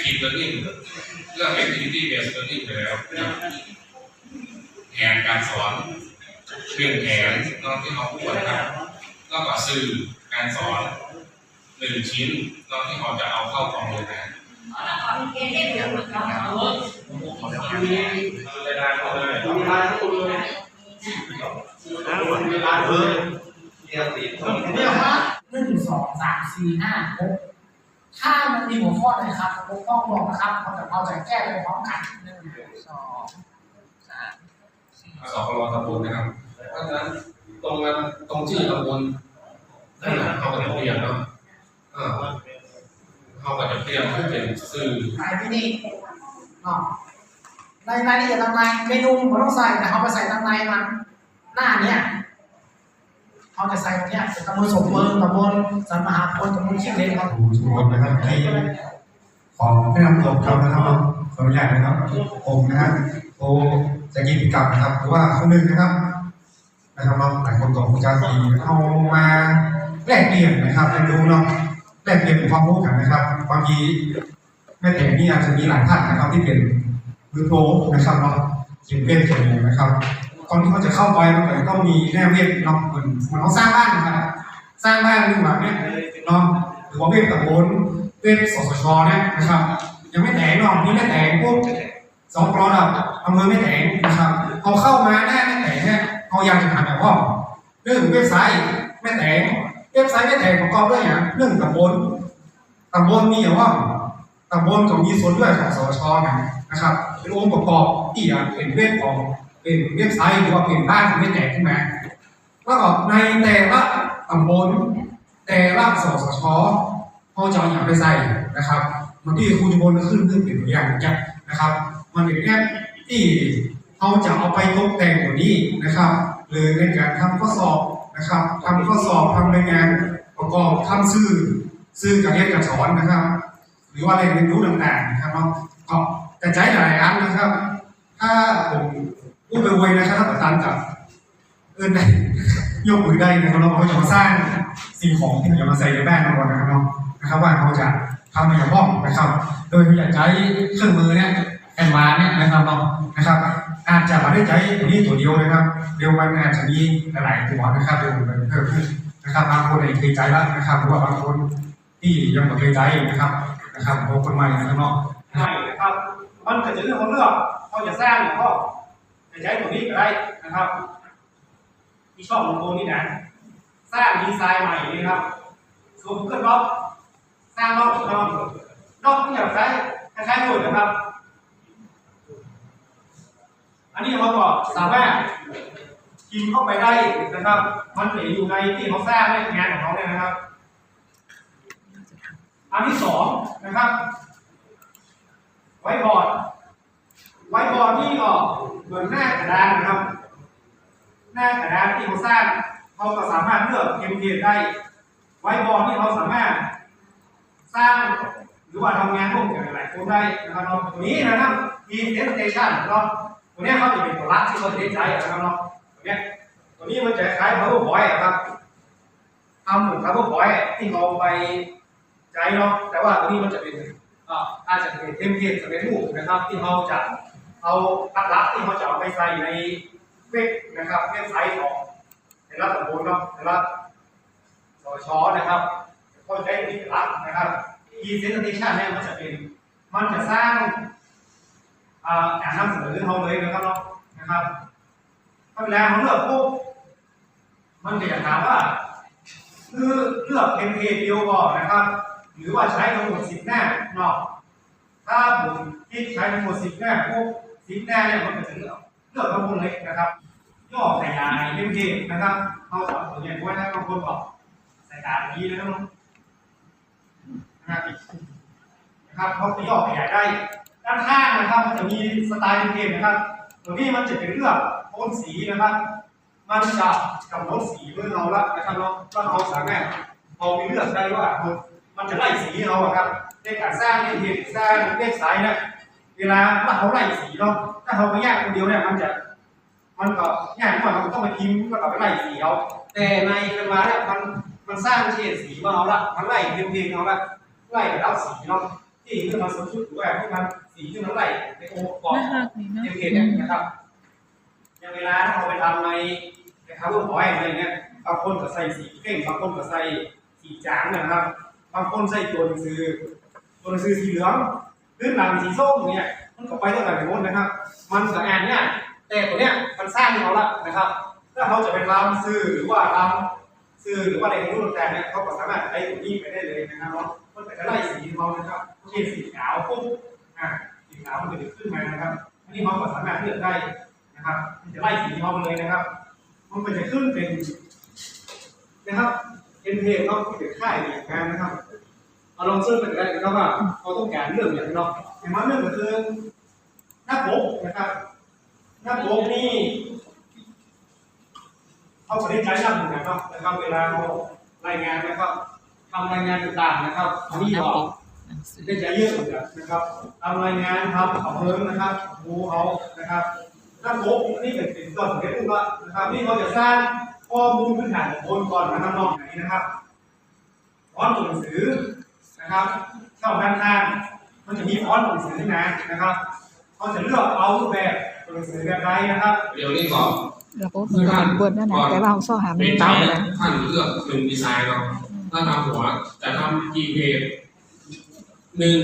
active learning เรื่อง activity based learning ไปแล้วนะครับแผนการสอนเรื่องแผนเนอกที่เขาพูดนะครับแล้วก็สื่อการสอนหนึ่งชิ้นเนอกที่เขาจะเอาเข้ากองเลยนะเวลาเขาเลยเวลาทุกเลยเวลาเลยเนี่ยติดเนี่ยว่าหนึ่งสองสามสี่ห้าหก ถ้ามันมีหัวข้อไหนครับผมต้องบอกนะครับเราจะเราจะแก้ไปพร้อมกันหนึ่งสองสามสี่สองรอตำบลนะครับ เพราะฉะนั้นตรงนั้นตรงชื่อตำบลนั่นแหละเขาก็จะเปลี่ยนเนาะเออเขาก็จะเปลี่ยนให้เป็นสื่อหมายที่นี่เนาะในรายละเอียดตำนายเมนูผมต้องใส่แต่เขาไปใส่ตำนายมันหน้าเนี้ย เขาจะใส่ตรงเนี้ยตำบลสมเมืองตำบลสันมหาพลตำบลขี้เล็กครับผู้ชมนะครับที่ขอแนะนำตัวครับนะครับขออนุญาตนะครับ ผมนะครับโอจะกิจกรรมนะครับหรือว่าคนหนึ่งนะครับนะครับเราหลายคนก็คงจะตีเอามาแลกเปลี่ยนนะครับเรียนรู้เนาะแลกเปลี่ยนความรู้กันนะครับบางทีแม่แต่นี่อาจจะมีหลายท่านนะครับที่เป็นมือโปรนะครับเนาะเขียนเป็นเขียนอย่งนะครับ ก่อนที่เขาจะเข้าไปมันก็ต้องมีแนวเรียนเนาะเหมือนเหมือนเขาสร้างบ้านนะครับสร้างบ้านขึ้นมาเนี่ยเนาะหรือว่าเว็บตำบลเว็บสสชเนี่ยนะครับ ยังไม่แตกเนาะนี่ไม่แตกพวกสองกรอดับอำเภอไม่แตกนะครับเอาเข้ามาหน้าไม่แตกเนี่ยเอาอยากจะถามแบบว่าเรื่องเว็บไซต์ไม่แตกเว็บไซต์ไม่แตกประกอบด้วยอย่างเรื่องตำบลตำบลมีอย่างว่าตำบลก็มีส่วนด้วยของสสชนะครับเป็นองค์ประกอบที่อะเป็นเว็บของ เป็นเว็บไซต์หรือว่าเป็นบ้านที่ไม่แตกขึ้นมาแล้วก็ในแต่ละตำบลแต่ละสสชเขาจะเอาอย่างไปใส่นะครับมันที่ครูจุบลขึ้นขึ้นเป็นตัวอย่างอย่างนะครับ มันเป็นแค่ที่เขาจะเอาไปตกแต่งตัวนี้นะครับหรือในการทำข้อสอบนะครับทำข้อสอบทำรายงานประกอบทำซื่อซื่อการเรียนการสอนนะครับ หรือว่าแหล่งเรียนรู้ต่างๆนะครับเนาะก็กระจายหลายอันนะครับ ถ้าผม พูดไปไวนะครับถ้าประธานกับ เอินได้ยกมือได้นะครับเราจะมาสร้างสิ่งของที่จะมาใส่ในบ้านเราก่อนนะครับเนาะนะครับว่าเราจะทำในห้องนะครับ โดยอยากใช้เครื่องมือเนี่ยแอนวาเนี่ยนะครับเนาะนะครับ อาจจะไม่ได้ใช้ตัวนี้ตัวเดียวนะครับ เดียวมันอาจจะมีหลายตัวนะครับเดี๋ยวมันเพิ่มขึ้นนะครับบางคนอาจจะเคยใจแล้วนะครับหรือว่าบางคนที่ยังไม่เคยใจนะครับนะครับบคนใหม่นะครับเนาะใช่นะครับมันก็จะเรื่องของเรื่องเขาจะสร้างก็ จะใช้ตัวนี้ก็ได้นะครับ ที่ชอบของโกนี่นะ สร้างดีไซน์ใหม่นี่ครับส่วนเกิดล็อกสร้างล็อกล็อกล็อกที่อยากใช้คล้ายๆหมดนะครับ อันนี้เราก็สามารถกินเข้าไปได้นะครับ มันจะอยู่ในที่เขาสร้างในงานของเขาเนี่ยนะครับ อันที่สองนะครับ ไว้บอร์ด ไว้บอร์ดนี่ก็ เหมือนหน้ากระดานนะครับ หน้ากระดานที่เขาสร้างเขาก็สามารถเลือกเทมเพลตได้ ไว้บอร์ดที่เขาสามารถ สร้างหรือว่าทำงานร่วมกับหลายคนได้นะครับเนาะตัวนี้นะครับ presentation เนาะตัวนี้เขาจะเป็นตัวรักที่เขาจะใช้นะครับเนาะตัวนี้ตัวนี้มันจะคล้าย powerpoint อะครับทำเหมือน powerpoint ที่เราไปใช้เนาะแต่ว่าตัวนี้มันจะเป็นอ่าอาจจะเป็นเทมเพลตสำเร็จรูปนะครับ ที่เราจะ เอาหลักๆที่เราจะเอาไปใส่ในเว็บนะครับเว็บไซต์ของแต่ละตำบลเนาะแต่ละสชนะครับก็ใช้ตัวนี้เป็นหลักนะครับ presentation เนี่ยมันจะเป็นมันจะสร้างการนำเสนอเราเลยนะครับเนาะนะครับถ้าเวลาเราเลือกปุ๊บมันก็จะถามว่าคือเลือกเทมเพจเดียวก่อนนะครับ หรือว่าใช้ทั้งหมดสิบหน้าเนาะถ้าผมที่ใช้ทั้งหมดสิบหน้าพว กสิบหน้าเนี่ยมันก็จะเลือกเลือกทั้งหมดเลยนะครับ ย่อขยายเต็มที่นะครับเขาสอนตัวอย่างไว้นะบางคนบอกใส่การนี้นะครับนะครับนะครับเขาจะย่อขยายได้ด้านข้างนะครับมันจะมีสไตล์เต็มนะครับตัวนี้มันจะเป็นเลือกโทนสีนะครับ มันจะกำหนดสีเมื่อเราละนะครับเราก็เราสามารถเอาไปเลือกได้ว่ามันจะไล่สีเราครับในการสร้างในเพจสร้างเว็บไซต์เนี่ย เวลาถ้าเขาไล่สีเนาะถ้าเขาไปแยกคนเดียวเนี่ยมันจะ มันก็ยากกว่าเราต้องไปพิมพ์แล้วก็ไปไล่สีเอาแต่ในกันมาเนี่ยมันมันสร้างเฉดสีมาเอาละมันไล่เพียงๆเอาละไล่ระดับสีเนาะที่ขึ้นมาสมชุดหรือว่าให้มันสีขึ้นมาไล่ในองค์ประกอบน่ารักนี่เนาะเพียงๆเนี่ยนะครับอย่างเวลาถ้าเราไปทำในนะครับรูปหอยอะไรเงี้ยบางคนก็ใส่สีเข้มบางคนก็ใส่สีจางนะครับ บางคนใส่ตัวหนังสือตัวหนังสือสีเหลือง หรือหนังสีส้มเนี่ยมันก็ไปตั้งแต่หมดนะครับ มันก็อ่านเนี่ยแต่ตัวเนี้ยมันสร้างให้เราละนะครับ ถ้าเขาจะไปทำสื่อหรือว่าทำสื่อหรือว่าอะไรในรูปแบบเนี่ยเขาก็สามารถใช้ตัวนี้ไปได้เลยนะครับเนาะมันจะไล่สีเขานะครับเช่นสีขาวปุ๊บอ่าสีขาวมันก็จะขึ้นมานะครับอันนี้เขาก็สามารถเลือกได้นะครับมันจะไล่สีเขาไปเลยนะครับ มันก็จะขึ้นเป็นนะครับเป็นเพจเนาะที่เป็นค่ายอย่างงานนะครับ เอาลองเสิร์ชไปได้นะครับว่าเขาต้องการเรื่องอย่างเนาะอย่างมาเรื่องก็คือหน้าปกนะครับ หน้าปกนี่เขาผลิตใช้ทำนะครับนะครับ เวลาเขารายงานนะครับทำรายงานต่างๆนะครับอันนี้หน้าก็ปกหนังสือได้ใช้เยอะเหมือนกันนะครับทำรายงานทำของเพิ่มนะครับดูเขานะครับหน้าปกนี่เป็นเป็นต้องเรื่องว่านะครับนี่เขาจะสร้างข้อมูลพื้นฐานของคนก่อนนะครับนอกจากนี้นะครับฟอนต์ตัวหนังสือ นะครับเข้าด้านข้างมันจะมีฟอนต์ตัวหนังสือขึ้นมานะครับเขาจะเลือกเอารูปแบบตัวหนังสือแบบใดนะครับ เดี๋ยวนี้ก่อนระบบมันก็เป็นเปิดนั่นนะแต่ว่าเขาซ่อหามันเต้าเลยท่านเลือกหนึ่งดีไซน์เนาะถ้าทำหัวจะทำกี่เพจหนึ่ง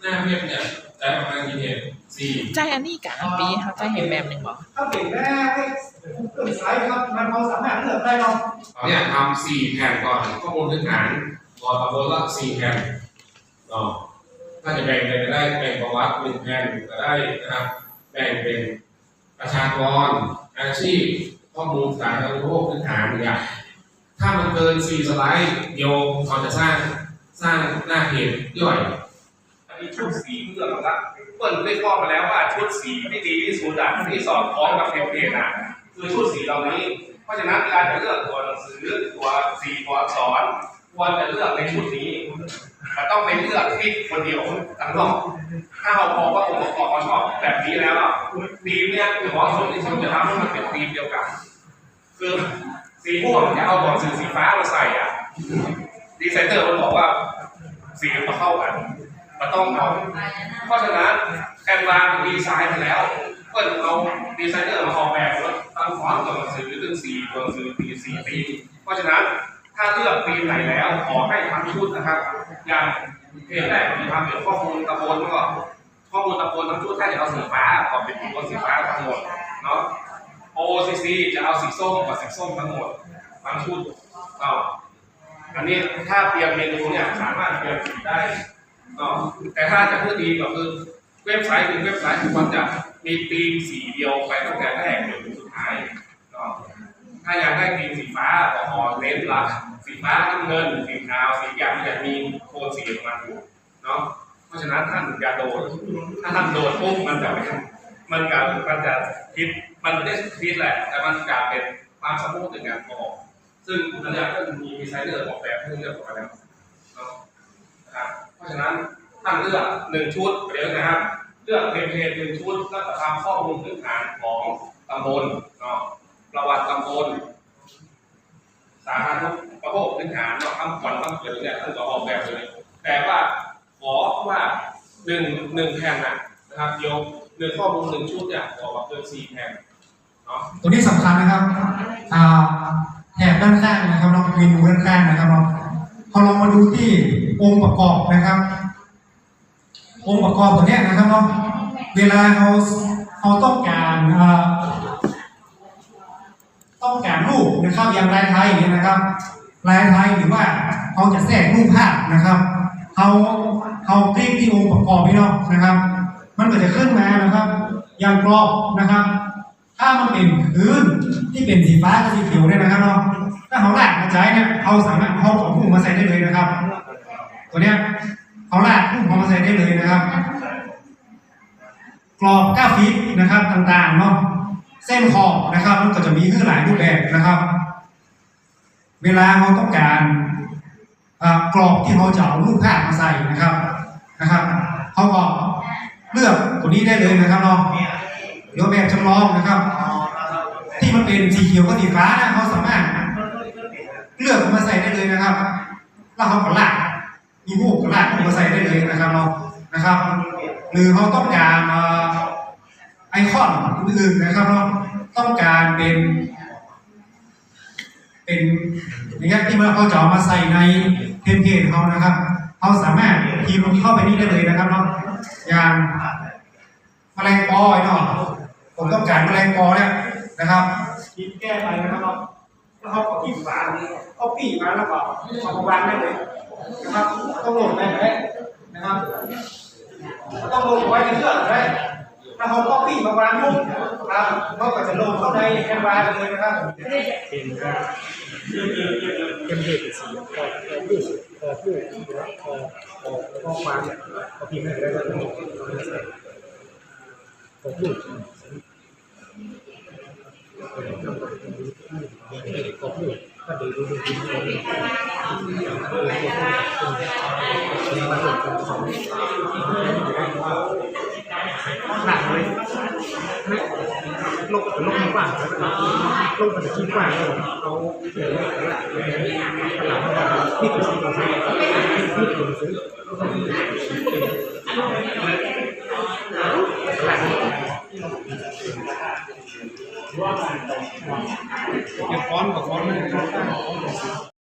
หน้าเพจเนี่ยจะประมาณกี่เพจสี่ใจอันนี้กะอันปีเขาใจเห็นแบบหนึ่งบอกถ้าเป็นแม่ให้เครื่องไซส์ครับ มันพอสามารถเลือกได้เนาะเนี่ยทำสี่แผ่นก่อนข้อมูลพื้นฐานก่อนตะโกนละสี่แผ่น เนาะถ้าจะแบ่งเป็นก็ได้แบ่งประวัติหนึ่งแผ่นก็ได้นะครับแบ่งเป็นประชากรอาชีพข้อมูลสาธารณูปโภคพื้นฐานเนี่ยถ้ามันเกินสี่สไลด์โยมเขาจะสร้างสร้างหน้าเพจย่อยอันนี้ชุดสีเพื่อละเปิ้ลได้ข้อมาแล้วว่าชุดสีที่ดีที่สุดอะที่สอดคล้องกับเทมเพลตอะคือชุดสีเหล่านี้ เพราะฉะนั้นการจะเลือกตัวหนังสือตัวสีตัวอักษรควรจะเลือกในชุดนี้ แต่ต้องไปเลือกที่คนเดียวทั้งนอกถ้าเรามองว่าองค์ประกอบเขาชอบแบบนี้แล้วทีมเนี่ยคือหมอสมที่สุดจะทำให้มันเป็นทีมเดียวกัน คือสีม่วงจะเอาหนังสือสีฟ้ามาใส่อะดีไซเนอร์มันบอกว่าสีมันมาเข้ากันมันต้องเอาเพราะฉะนั้นแอนวางดีไซน์ไปแล้วเพิ่อนเอาดีไซเนอร์มาออกแบบแล้วตั้งฟอนต์ตัวหนังสือถึงสีตัวหนังสือปีสี่ปีเพราะฉะนั้น ถ้าเลือกปีไหนแล้วขอให้ทั้งชุดนะครับ อย่างเพจแรกที่ทำเป็นข้อมูลตะโกนก็ข้อมูลตะโกนทั้งชุดถ้าจะเอาสีฟ้าขอเป็นตัวสีฟ้าทั้งหมดเนาะ OCC จะเอาสีส้มกับสีส้มทั้งหมดทั้งชุดก็อันนี้ถ้าเตรียมเมนูเนี่ยสามารถเตรียมสีได้ก็แต่ถ้าจะพูดดีก็คือเว็บไซต์ถึงเว็บไซต์ควรจะมีธีมสีเดียวไปตั้งแต่แรกจนถึงสุดท้าย ถ้าอยากได้ธีมสีฟ้าก็ขอเน้นลักสีฟ้าน้ำเงิน สีขาวสีอย่างที่มีโทนสีของมันอยู่เนาะเพราะฉะนั้นท่านอย่าโดดถ้าท่านโดดปุ๊บมันจะไม่มันจะมันจะคิดมันไม่ได้คิดแหละ แต่มันกลายเป็นความสมูทในการออก ซึ่งอันนี้ยก็มีดีไซเนอร์ออกแบบให้เลือกออกมาแล้วเนาะนะครับเพราะฉะนั้นท่านเลือกหนึ่งชุดเดี๋ยวนะครับ เลือกเพจเพจหนึ่งชุดแล้วก็ทำข้อมูลพื้นฐานของตำบลเนาะ ประวัติตำบลสาธารณูปโภคพื้นฐานเนาะคำขวัญคำเขียนเนี่ยท่านก็ออกแบบเลย แต่ว่าขอว่าหนึ่งหนึ่งแผ่นนะนะครับโยมหนึ่งข้อมูลหนึ่งชุดเนี่ยขอว่าเกินสี่แผ่นเนาะตัวนี้สำคัญนะครับอ่าแถบด้านข้างนะครับเนาะเมนูด้านข้างนะครับเนาะพอเรามาดูที่องค์ประกอบนะครับ องค์ประกอบตัวนี้นะครับเนาะเวลาเขาเขาต้องการ ต้องแการรูปนะครับอย่างลายไทยอย่างนี้ยนะครับลายไทยหรือว่าเขาจะแทรกรูปภาพนะครับเขาเขาคลิกที่องค์ประกอบนี่เนาะนะครับ มันก็จะขึ้นมานะครับอย่างกรอบนะครับ ถ้ามันเป็นพื้นที่เป็นสีฟ้ากับสีเขียวเนี่ยนะครับเนาะถ้าเขาลากมาใช้เนี่ยเขาสามารถเอาของพุ่งมาใส่ได้เลยนะครับ ตัวเนี้ยเขาลากพุ่งเขามาใส่ได้เลยนะครับ กรอบก้าฟิตนะครับต่างๆเนาะ เส้นขอบนะครับมันก็จะมีขึ้นหลายรูปแบบนะครับ เวลาเขาต้องการกรอบที่เขาจะเอารูปภาพมาใส่นะครับนะครับเขาก็เลือกตัวนี้ได้เลยนะครับเนาะเดี๋ยวแบบจำลองนะครับ ที่มันเป็นสีเขียวกับสีฟ้านะเขาสามารถเลือกมาใส่ได้เลยนะครับ แล้วเขาก็ลากมีหูกก็ลากมาใส่ได้เลยนะครับเรานะครับ หรือเขาต้องการ ไอคอนอื่นๆนะครับเราต้องการเป็น เป็นอย่างเงี้ยที่มันเขาจะเอามาใส่ในเทมเพลตเขานะครับเขาสามารถพิมพ์เข้าไปนี่ได้เลยนะครับเนาะอย่างแมลงปอไอ้เนาะผมต้องการแมลงปอเนี่ยนะครับคิดแก้ไปนะครับเราแล้วเขาก็ปีฝาเขาปีมาแล้วก็เอามาวางได้เลยนะครับต้องโหลดได้ไหมนะครับต้องโหลดไว้ในเครื่องได้ ถ้าเขาก็ปีมาวางปุ๊บครับเขาก็จะโหลดเข้าในแคนวาเลยนะครับเป็นเหตุสีออกออกลูกออกลูกออกออกแล้วก็วางเอาพิมพ์ให้ได้แล้วก็ออกลูกออกลูกก็ดีดูดูดูดู หนักเลยลงลงกว่าลงไปที่กว่าเอาเดี๋ยวนี่คือสิ่งที่นี่คือสิ่งเก็บฟอนกับฟอนต์